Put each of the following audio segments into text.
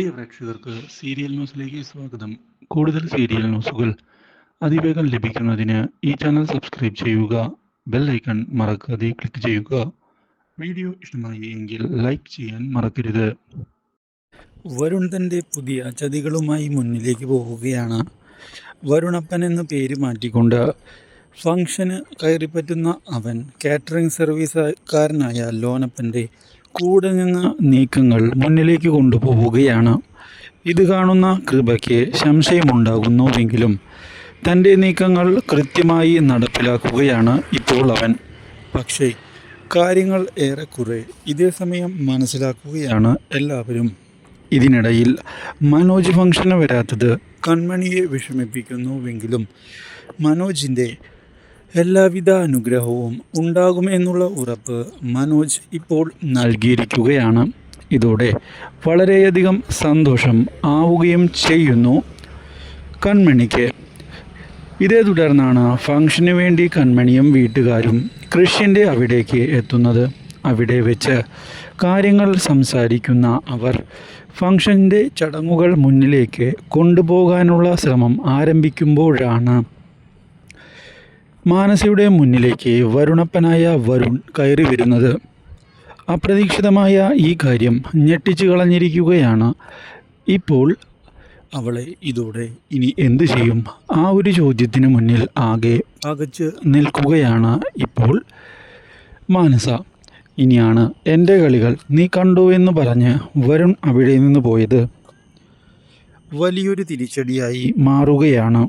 പ്രിയ പ്രേക്ഷകർക്ക് സീരിയൽ ന്യൂസിലേക്ക് സ്വാഗതം. കൂടുതൽ സീരിയൽ ന്യൂസുകൾ അതിവേഗം ലഭിക്കുന്നതിന് ഈ ചാനൽ സബ്സ്ക്രൈബ് ചെയ്യുക ബെൽ ഐക്കൺ മറക്കാതെ ക്ലിക്ക് ചെയ്യുക. വീഡിയോ ഇഷ്ടമായി എങ്കിൽ ലൈക്ക് ചെയ്യാൻ മറക്കരുത്. വരുൺ തന്റെ പുതിയ ചതികളുമായി മുന്നിലേക്ക് പോവുകയാണ്. വരുണപ്പൻ എന്ന പേര് മാറ്റിക്കൊണ്ട് ഫംഗ്ഷന് കയറിപ്പറ്റുന്ന അവൻ കാറ്ററിംഗ് സർവീസുകാരനായ ലോനപ്പന്റെ കൂടെ നിന്ന് നീക്കങ്ങൾ മുന്നിലേക്ക് കൊണ്ടുപോവുകയാണ്. ഇത് കാണുന്ന കൃപയ്ക്ക് സംശയമുണ്ടാകുന്നുവെങ്കിലും തന്റെ നീക്കങ്ങൾ കൃത്യമായി നടപ്പിലാക്കുകയാണ് ഇപ്പോൾ അവൻ. പക്ഷേ കാര്യങ്ങൾ ഏറെക്കുറെ ഇതേ സമയം മനസ്സിലാക്കുകയാണ് എല്ലാവരും. ഇതിനിടയിൽ മനോജ് ഫംഗ്ഷന് വരാത്തത് കൺമണിയെ വിഷമിപ്പിക്കുന്നുവെങ്കിലും മനോജിന്റെ എല്ലാവിധ അനുഗ്രഹവും ഉണ്ടാകുമെന്നുള്ള ഉറപ്പ് മനോജ് ഇപ്പോൾ നൽകിയിരിക്കുകയാണ്. ഇതോടെ വളരെയധികം സന്തോഷം ആവുകയും ചെയ്യുന്നു കൺമണിക്ക്. ഇതേ തുടർന്നാണ് ഫംഗ്ഷന് വേണ്ടി കൺമണിയും വീട്ടുകാരും കൃഷ്യന്റെ അവിടേക്ക് എത്തുന്നത്. അവിടെ വെച്ച് കാര്യങ്ങൾ സംസാരിക്കുന്ന അവർ ഫംഗ്ഷന്റെ ചടങ്ങുകൾ മുന്നിലേക്ക് കൊണ്ടുപോകാനുള്ള ശ്രമം ആരംഭിക്കുമ്പോഴാണ് മാനസയുടെ മുന്നിലേക്ക് വരുണപ്പനായ വരുൺ കയറി വരുന്നത്. അപ്രതീക്ഷിതമായ ഈ കാര്യം ഞെട്ടിച്ചു കളഞ്ഞിരിക്കുകയാണ്. ഇപ്പോൾ അവളെ ഇതോടെ ഇനി എന്തു ചെയ്യും? ആ ഒരു ചോദ്യത്തിന് മുന്നിൽ ആകെ പകച്ച് നിൽക്കുകയാണ് ഇപ്പോൾ മാനസ. ഇനിയാണ് എന്റെ കളികൾ. നീ കണ്ടു എന്ന് പറഞ്ഞ് വരുൺ അവിടെ നിന്ന് പോയത്. വലിയൊരു തിരിച്ചടിയായി മാറുകയാണ്.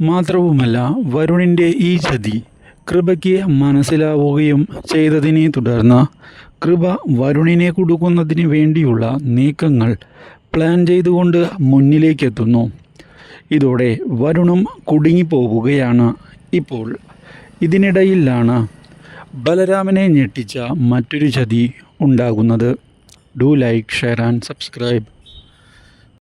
മാത്രവുമല്ല വരുണിന്റെ ഈ ചതി കൃപയ്ക്ക് മനസ്സിലാവുകയും ചെയ്തതിനെ തുടർന്ന് കൃപ വരുണിനെ കൊടുക്കുന്നതിന് വേണ്ടിയുള്ള നീക്കങ്ങൾ പ്ലാൻ ചെയ്തുകൊണ്ട് മുന്നിലേക്കെത്തുന്നു. ഇതോടെ വരുണും കുടുങ്ങിപ്പോവുകയാണ്. ഇപ്പോൾ ഇതിനിടയിലാണ് ബലരാമനെ ഞെട്ടിച്ച മറ്റൊരു ചതി ഉണ്ടാകുന്നത്. Do like share and subscribe